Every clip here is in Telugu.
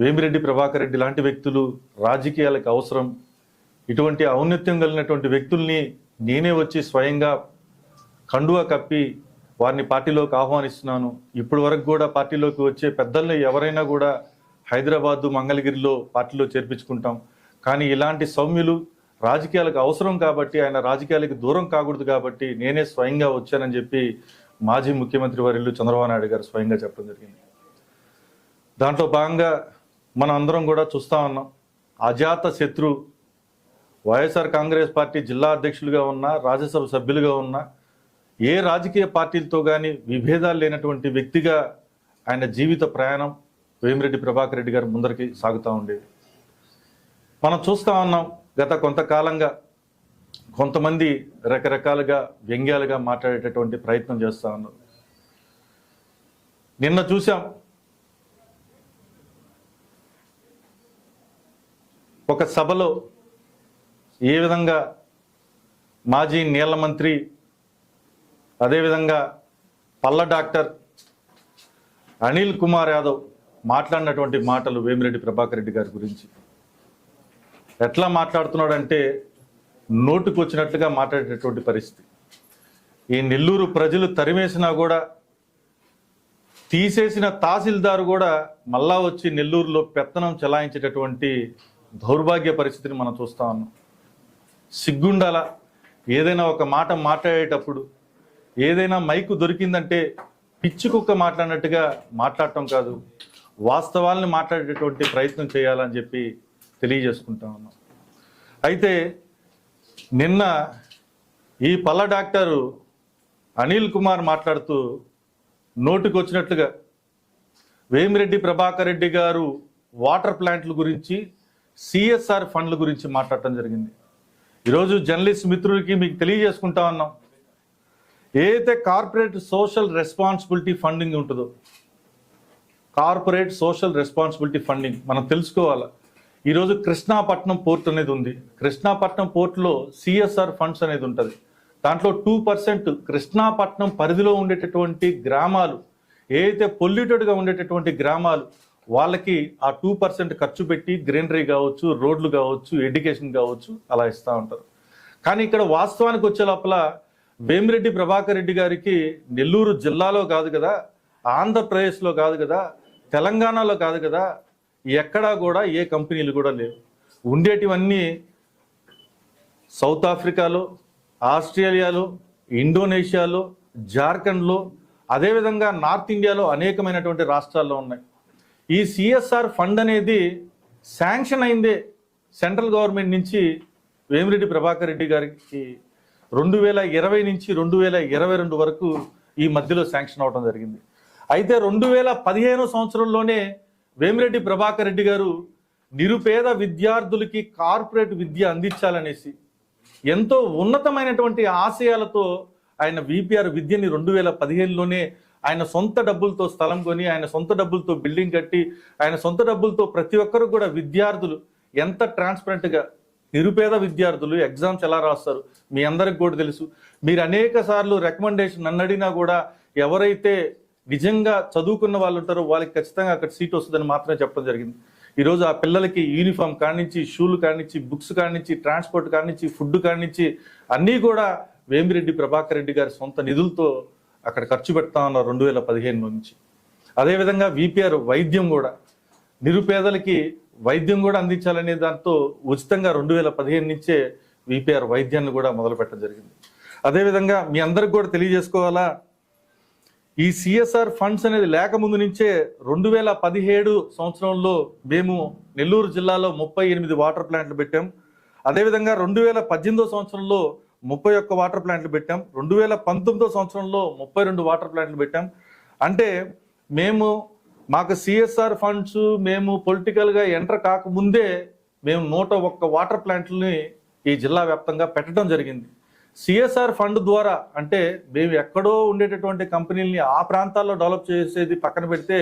వేమిరెడ్డి ప్రభాకర్ రెడ్డి లాంటి వ్యక్తులు రాజకీయాలకు అవసరం. ఇటువంటి ఔన్నత్యం కలిగినటువంటి వ్యక్తుల్ని నేనే వచ్చి స్వయంగా కండువా కప్పి వారిని పార్టీలోకి ఆహ్వానిస్తున్నాను. ఇప్పటి వరకు కూడా పార్టీలోకి వచ్చే పెద్దల్ని ఎవరైనా కూడా హైదరాబాదు మంగళగిరిలో పార్టీలో చేర్పించుకుంటాం. కానీ ఇలాంటి సౌమ్యులు రాజకీయాలకు అవసరం కాబట్టి ఆయన రాజకీయాలకు దూరం కాకూడదు కాబట్టి నేనే స్వయంగా వచ్చానని చెప్పి మాజీ ముఖ్యమంత్రి వర్యులు చంద్రబాబు నాయుడు గారు స్వయంగా చెప్పడం జరిగింది. దాంట్లో భాగంగా మనం అందరం కూడా చూస్తా ఉన్నాం. అజాత శత్రు వైఎస్ఆర్ కాంగ్రెస్ పార్టీ జిల్లా అధ్యక్షులుగా ఉన్న రాజ్యసభ సభ్యులుగా ఉన్న ఏ రాజకీయ పార్టీలతో కానీ విభేదాలు లేనటువంటి వ్యక్తిగా ఆయన జీవిత ప్రయాణం వేమిరెడ్డి ప్రభాకర్ రెడ్డి గారు ముందరికి సాగుతూ ఉండేది. మనం చూస్తా ఉన్నాం గత కొంతకాలంగా కొంతమంది రకరకాలుగా వ్యంగ్యాలుగా మాట్లాడేటటువంటి ప్రయత్నం చేస్తూ ఉన్నారు నిన్న చూసాం ఒక సభలో ఏ విధంగా మాజీ నీళ్ళ మంత్రి అదేవిధంగా పల్ల డాక్టర్ అనిల్ కుమార్ యాదవ్ మాట్లాడినటువంటి మాటలు వేమిరెడ్డి ప్రభాకర్ రెడ్డి గారి గురించి. ఎట్లా మాట్లాడుతున్నాడంటే నోటుకు వచ్చినట్లుగా మాట్లాడేటటువంటి పరిస్థితి. ఈ నెల్లూరు ప్రజలు తరిమేసినా కూడా తీసేసిన తహసీల్దారు కూడా మళ్ళా వచ్చి నెల్లూరులో పెత్తనం చెలాయించేటటువంటి దౌర్భాగ్య పరిస్థితిని మనం చూస్తా ఉన్నాం. సిగ్గుండాల ఏదైనా ఒక మాట మాట్లాడేటప్పుడు ఏదైనా మైకు దొరికిందంటే పిచ్చి కుక్క మాట్లాడినట్టుగా మాట్లాడటం కాదు వాస్తవాల్ని మాట్లాడేటటువంటి ప్రయత్నం చేయాలని చెప్పి తెలియజేసుకుంటా ఉన్నాం. అయితే నిన్న ఈ పల్ల డాక్టరు అనిల్ కుమార్ మాట్లాడుతూ నోటికొచ్చినట్లుగా వేమిరెడ్డి ప్రభాకర్ రెడ్డి గారు వాటర్ ప్లాంట్ల గురించి సిఎస్ఆర్ ఫండ్ల గురించి మాట్లాడటం జరిగింది. ఈరోజు జర్నలిస్ట్ మిత్రులకి మీకు తెలియజేసుకుంటా ఉన్నాం. ఏదైతే కార్పొరేట్ సోషల్ రెస్పాన్సిబిలిటీ ఫండింగ్ ఉంటుందో కార్పొరేట్ సోషల్ రెస్పాన్సిబిలిటీ ఫండింగ్ మనం తెలుసుకోవాలి? ఈరోజు కృష్ణాపట్నం పోర్ట్ అనేది ఉంది. కృష్ణాపట్నం పోర్టులో సిఎస్ఆర్ ఫండ్స్ అనేది ఉంటుంది. దాంట్లో టూ పర్సెంట్ కృష్ణాపట్నం పరిధిలో ఉండేటటువంటి గ్రామాలు ఏదైతే పొల్యూటెడ్గా ఉండేటటువంటి గ్రామాలు వాళ్ళకి ఆ టూ పర్సెంట్ ఖర్చు పెట్టి గ్రీనరీ కావచ్చు రోడ్లు కావచ్చు ఎడ్యుకేషన్ కావచ్చు అలా ఇస్తూ ఉంటారు. కానీ ఇక్కడ వాస్తవానికి వచ్చే లోపల వేమిరెడ్డి ప్రభాకర్ రెడ్డి గారికి నెల్లూరు జిల్లాలో కాదు కదా ఆంధ్రప్రదేశ్లో కాదు కదా తెలంగాణలో కాదు కదా ఎక్కడా కూడా ఏ కంపెనీలు కూడా లేవు. ఉండేటివన్నీ సౌత్ ఆఫ్రికాలో ఆస్ట్రేలియాలో ఇండోనేషియాలో జార్ఖండ్లో అదేవిధంగా నార్త్ ఇండియాలో అనేకమైనటువంటి రాష్ట్రాల్లో ఉన్నాయి. ఈ సిఎస్ఆర్ ఫండ్ అనేది శాంక్షన్ అయిందే సెంట్రల్ గవర్నమెంట్ నుంచి వేమిరెడ్డి ప్రభాకర్ రెడ్డి గారికి రెండు వేల ఇరవై నుంచి రెండు వేల ఇరవై రెండు వరకు ఈ మధ్యలో శాంక్షన్ అవడం జరిగింది. అయితే రెండు వేల పదిహేను సంవత్సరంలోనే వేమిరెడ్డి ప్రభాకర్ రెడ్డి గారు నిరుపేద విద్యార్థులకి కార్పొరేట్ విద్య అందించాలనేసి ఎంతో ఉన్నతమైనటువంటి ఆశయాలతో ఆయన విపిఆర్ విద్యని రెండు వేల పదిహేనులోనే ఆయన సొంత డబ్బులతో స్థలం కొని ఆయన సొంత డబ్బులతో బిల్డింగ్ కట్టి ఆయన సొంత డబ్బులతో ప్రతి ఒక్కరు కూడా విద్యార్థులు ఎంత ట్రాన్స్పరెంట్గా నిరుపేద విద్యార్థులు ఎగ్జామ్స్ ఎలా రాస్తారు మీ అందరికి కూడా తెలుసు. మీరు అనేక సార్లు రికమెండేషన్ నన్ను అడిగినా కూడా ఎవరైతే నిజంగా చదువుకున్న వాళ్ళు ఉంటారో వాళ్ళకి ఖచ్చితంగా అక్కడ సీట్ వస్తుందని మాత్రమే చెప్పడం జరిగింది. ఈరోజు ఆ పిల్లలకి యూనిఫామ్ కానించి షూలు కానించి బుక్స్ కానించి ట్రాన్స్పోర్ట్ కానించి ఫుడ్ కానించి అన్నీ కూడా వేమిరెడ్డి ప్రభాకర్ రెడ్డి గారి సొంత నిధులతో అక్కడ ఖర్చు పెడతా ఉన్నారు రెండు వేల పదిహేను నుంచి. అదేవిధంగా విపిఆర్ వైద్యం కూడా నిరుపేదలకి వైద్యం కూడా అందించాలనే దాంతో ఉచితంగా రెండు వేల పదిహేను నుంచే విపిఆర్ వైద్యాన్ని కూడా మొదలు పెట్టడం జరిగింది. అదేవిధంగా మీ అందరికి కూడా తెలియజేసుకోవాలా ఈ సిఎస్ఆర్ ఫండ్స్ అనేది లేకముందు నుంచే రెండు వేల పదిహేడు సంవత్సరంలో మేము నెల్లూరు జిల్లాలో ముప్పై ఎనిమిది వాటర్ ప్లాంట్లు పెట్టాం. అదేవిధంగా రెండు వేల పద్దెనిమిదో సంవత్సరంలో ముప్పై ఒక్క వాటర్ ప్లాంట్లు పెట్టాం. రెండు వేల పంతొమ్మిదో సంవత్సరంలో ముప్పై రెండు వాటర్ ప్లాంట్లు పెట్టాం. అంటే మేము మాకు సిఎస్ఆర్ ఫండ్స్ మేము పొలిటికల్గా ఎంటర్ కాకముందే మేము నూట ఒక్క వాటర్ ప్లాంట్లని ఈ జిల్లా వ్యాప్తంగా పెట్టడం జరిగింది. సిఎస్ఆర్ ఫండ్ ద్వారా అంటే మేము ఎక్కడో ఉండేటటువంటి కంపెనీల్ని ఆ ప్రాంతాల్లో డెవలప్ చేసేది పక్కన పెడితే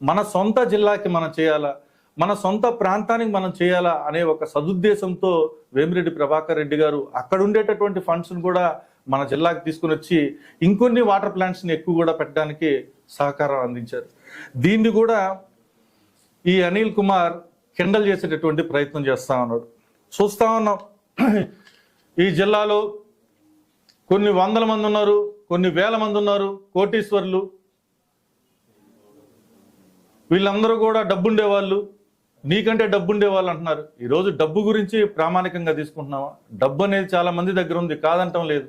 మన సొంత జిల్లాకి మనం చేయాలా? మన సొంత ప్రాంతానికి మనం చేయాలా అనే ఒక సదుద్దేశంతో వేమిరెడ్డి ప్రభాకర్ రెడ్డి గారు అక్కడ ఉండేటటువంటి ఫండ్స్ని కూడా మన జిల్లాకి తీసుకుని వచ్చి ఇంకొన్ని వాటర్ ప్లాంట్స్ని ఎక్కువ కూడా పెట్టడానికి సహకారం అందించారు. దీన్ని కూడా ఈ అనిల్ కుమార్ కిండల్ చేసేటటువంటి ప్రయత్నం చేస్తా ఉన్నాడు. చూస్తా ఉన్నాం. ఈ జిల్లాలో కొన్ని వందల మంది ఉన్నారు కొన్ని వేల మంది ఉన్నారు కోటీశ్వర్లు. వీళ్ళందరూ కూడా డబ్బుండేవాళ్ళు. నీకంటే నీకంటే డబ్బుండే వాళ్ళు అంటున్నారు. ఈరోజు డబ్బు గురించి ప్రామాణికంగా తీసుకుంటున్నావా? డబ్బు అనేది చాలా మంది దగ్గర ఉంది కాదంటం లేదు.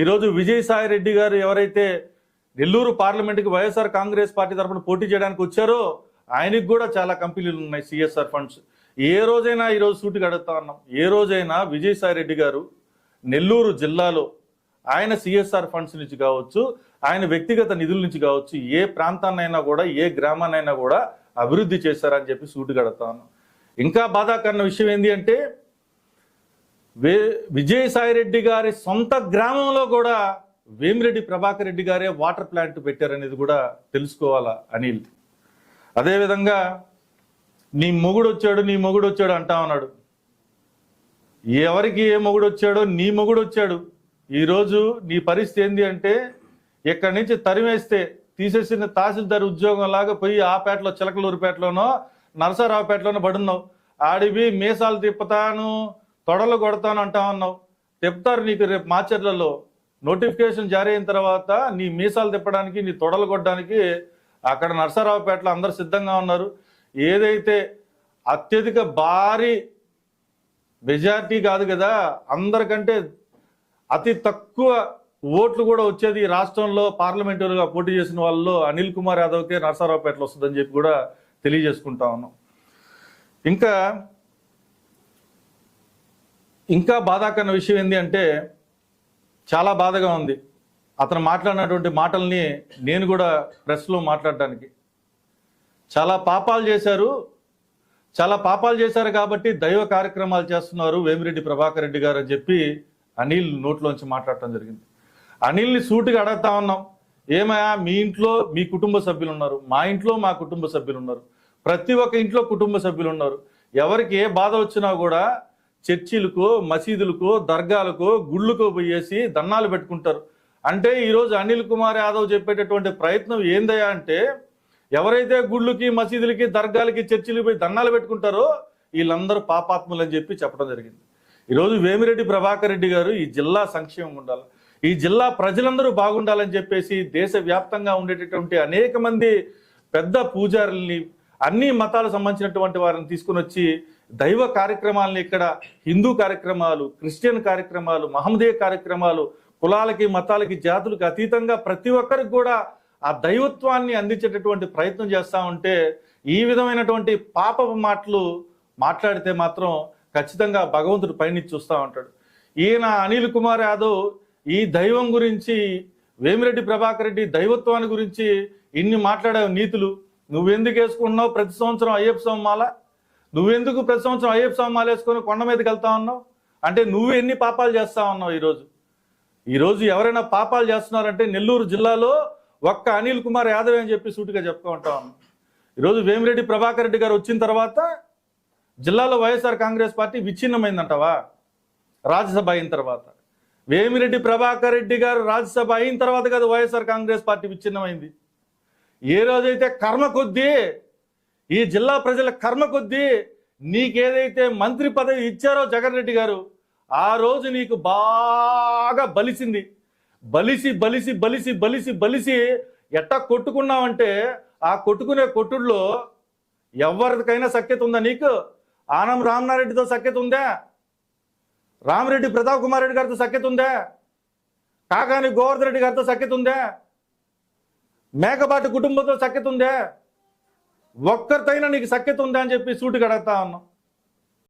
ఈరోజు విజయసాయి రెడ్డి గారు ఎవరైతే నెల్లూరు పార్లమెంట్కి వైఎస్ఆర్ కాంగ్రెస్ పార్టీ తరఫున పోటీ చేయడానికి వచ్చారో ఆయనకు కూడా చాలా కంపెనీలు ఉన్నాయి సిఎస్ఆర్ ఫండ్స్. ఏ రోజైనా ఈరోజు సూటికి అడుగుతా ఉన్నాం. ఏ రోజైనా విజయసాయి రెడ్డి గారు నెల్లూరు జిల్లాలో ఆయన సిఎస్ఆర్ ఫండ్స్ నుంచి కావచ్చు ఆయన వ్యక్తిగత నిధుల నుంచి కావచ్చు ఏ ప్రాంతాన్నైనా కూడా ఏ గ్రామాన్నైనా కూడా అభివృద్ధి చేశారని చెప్పి సూటిగా కడతాను ఇంకా బాధాకరణ విషయం ఏంటి అంటే వే విజయసాయి రెడ్డి గారి సొంత గ్రామంలో కూడా వేమిరెడ్డి ప్రభాకర్ రెడ్డి గారే వాటర్ ప్లాంట్ పెట్టారనేది కూడా తెలుసుకోవాలా అనిల్? అదేవిధంగా నీ మొగుడు వచ్చాడు నీ మొగుడు వచ్చాడు అంటా ఉన్నాడు. ఎవరికి ఏ మొగుడు వచ్చాడో నీ మొగుడు వచ్చాడు. ఈరోజు నీ పరిస్థితి ఏంది అంటే ఇక్కడి నుంచి తరిమేస్తే తీసేసిన తహసీల్దార్ ఉద్యోగం లాగా పోయి ఆ పేటలో చిలకలూరుపేటలోనో నరసరావుపేటలోనో పడున్నావు. ఆడివి మీసాలు తిప్పుతాను తొడలు కొడతాను అంటా ఉన్నావు. తిప్పుతారు నీకు రేపు మాచర్లలో. నోటిఫికేషన్ జారీ అయిన తర్వాత నీ మీసాలు తిప్పడానికి నీ తొడలు కొట్టడానికి అక్కడ నరసరావుపేటలో అందరు సిద్ధంగా ఉన్నారు. ఏదైతే అత్యధిక భారీ మెజార్టీ కాదు కదా అందరికంటే అతి తక్కువ ఓట్లు కూడా వచ్చేది ఈ రాష్ట్రంలో పార్లమెంటరీగా పోటీ చేసిన వాళ్ళలో అనిల్ కుమార్ యాదవ్కే నరసరావుపేటలో వస్తుందని చెప్పి కూడా తెలియజేసుకుంటా ఉన్నాం. ఇంకా ఇంకా బాధాకరణ విషయం ఏంటి అంటే చాలా బాధగా ఉంది. అతను మాట్లాడినటువంటి మాటల్ని నేను కూడా ప్రెస్లో మాట్లాడటానికి. చాలా పాపాలు చేశారు. చాలా పాపాలు చేశారు కాబట్టి దైవ కార్యక్రమాలు చేస్తున్నారు వేమిరెడ్డి ప్రభాకర్ రెడ్డి గారు అని చెప్పి అనిల్ నోట్లోంచి మాట్లాడటం జరిగింది. అనిల్ని సూటిగా అడగతా ఉన్నాం. ఏమయ్యా మీ ఇంట్లో మీ కుటుంబ సభ్యులు ఉన్నారు. మా ఇంట్లో మా కుటుంబ సభ్యులు ఉన్నారు. ప్రతి ఒక్క ఇంట్లో కుటుంబ సభ్యులు ఉన్నారు. ఎవరికి ఏ బాధ వచ్చినా కూడా చర్చిలకు మసీదులకు దర్గాలకు గుళ్ళకు పోయేసి దన్నాలు పెట్టుకుంటారు. అంటే ఈరోజు అనిల్ కుమార్ యాదవ్ చెప్పేటటువంటి ప్రయత్నం ఏందయ్యా అంటే ఎవరైతే గుళ్ళకి మసీదులకి దర్గాలకి చర్చిలకి పోయి దండాలు పెట్టుకుంటారో వీళ్ళందరూ పాపాత్ములు అని చెప్పి చెప్పడం జరిగింది. ఈరోజు వేమిరెడ్డి ప్రభాకర్ రెడ్డి గారు ఈ జిల్లా సంక్షేమం ఉండాలి. ఈ జిల్లా ప్రజలందరూ బాగుండాలని చెప్పేసి దేశవ్యాప్తంగా ఉండేటటువంటి అనేక మంది పెద్ద పూజారుల్ని అన్ని మతాలకు సంబంధించినటువంటి వారిని తీసుకుని వచ్చి దైవ కార్యక్రమాలని ఇక్కడ హిందూ కార్యక్రమాలు క్రిస్టియన్ కార్యక్రమాలు మహమ్మదీయ కార్యక్రమాలు కులాలకి మతాలకి జాతులకు అతీతంగా ప్రతి ఒక్కరికి కూడా ఆ దైవత్వాన్ని అందించేటటువంటి ప్రయత్నం చేస్తూ ఉంటే ఈ విధమైనటువంటి పాపపు మాటలు మాట్లాడితే మాత్రం ఖచ్చితంగా భగవంతుడు పైనుంచి చూస్తూ ఉంటాడు. ఈయన అనిల్ కుమార్ యాదవ్ ఈ దైవం గురించి వేమిరెడ్డి ప్రభాకర్ రెడ్డి దైవత్వాన్ని గురించి ఇన్ని మాట్లాడే నీతులు. నువ్వెందుకు వేసుకుంటున్నావు ప్రతి సంవత్సరం అయ్యప్ప స్వామి మాల? నువ్వెందుకు ప్రతి సంవత్సరం అయ్యప్ప స్వామి మాల వేసుకొని కొండ మీదకి వెళ్తా ఉన్నావు? అంటే నువ్వు ఎన్ని పాపాలు చేస్తా ఉన్నావు ఈరోజు? ఈరోజు ఎవరైనా పాపాలు చేస్తున్నారంటే నెల్లూరు జిల్లాలో ఒక్క అనిల్ కుమార్ యాదవ్ అని చెప్పి సూటిగా చెప్తూ ఉంటా ఉన్నాం. ఈరోజు వేమిరెడ్డి ప్రభాకర్ రెడ్డి గారు వచ్చిన తర్వాత జిల్లాలో వైఎస్ఆర్ కాంగ్రెస్ పార్టీ విచ్ఛిన్నమైందంటవా? రాజ్యసభ అయిన తర్వాత. వేమిరెడ్డి ప్రభాకర్ రెడ్డి గారు రాజ్యసభ అయిన తర్వాత కదా వైఎస్ఆర్ కాంగ్రెస్ పార్టీ విచ్ఛిన్నమైంది. ఏ రోజైతే కర్మ కొద్దీ ఈ జిల్లా ప్రజల కర్మ కొద్దీ నీకేదైతే మంత్రి పదవి ఇచ్చారో జగన్ రెడ్డి గారు ఆ రోజు నీకు బాగా బలిసింది. బలిసి బలిసి బలిసి బలిసి బలిసి ఎట్టా కొట్టుకున్నావంటే ఆ కొట్టుకునే కొట్టుడులో ఎవరికైనా సఖ్యత ఉందా నీకు? ఆనం రామనారెడ్డితో సఖ్యత ఉందా? రామరెడ్డి ప్రతాప్ కుమార్ రెడ్డి గారితో సఖ్యత ఉందా? కాకాని గోవర్ధన్ రెడ్డి గారితో సఖ్యత ఉందా? మేకపాటి కుటుంబంతో సఖ్యత ఉందా? ఒక్కరితైనా నీకు సఖ్యత ఉందా అని చెప్పి సూటికి అడుగుతా ఉన్నాం.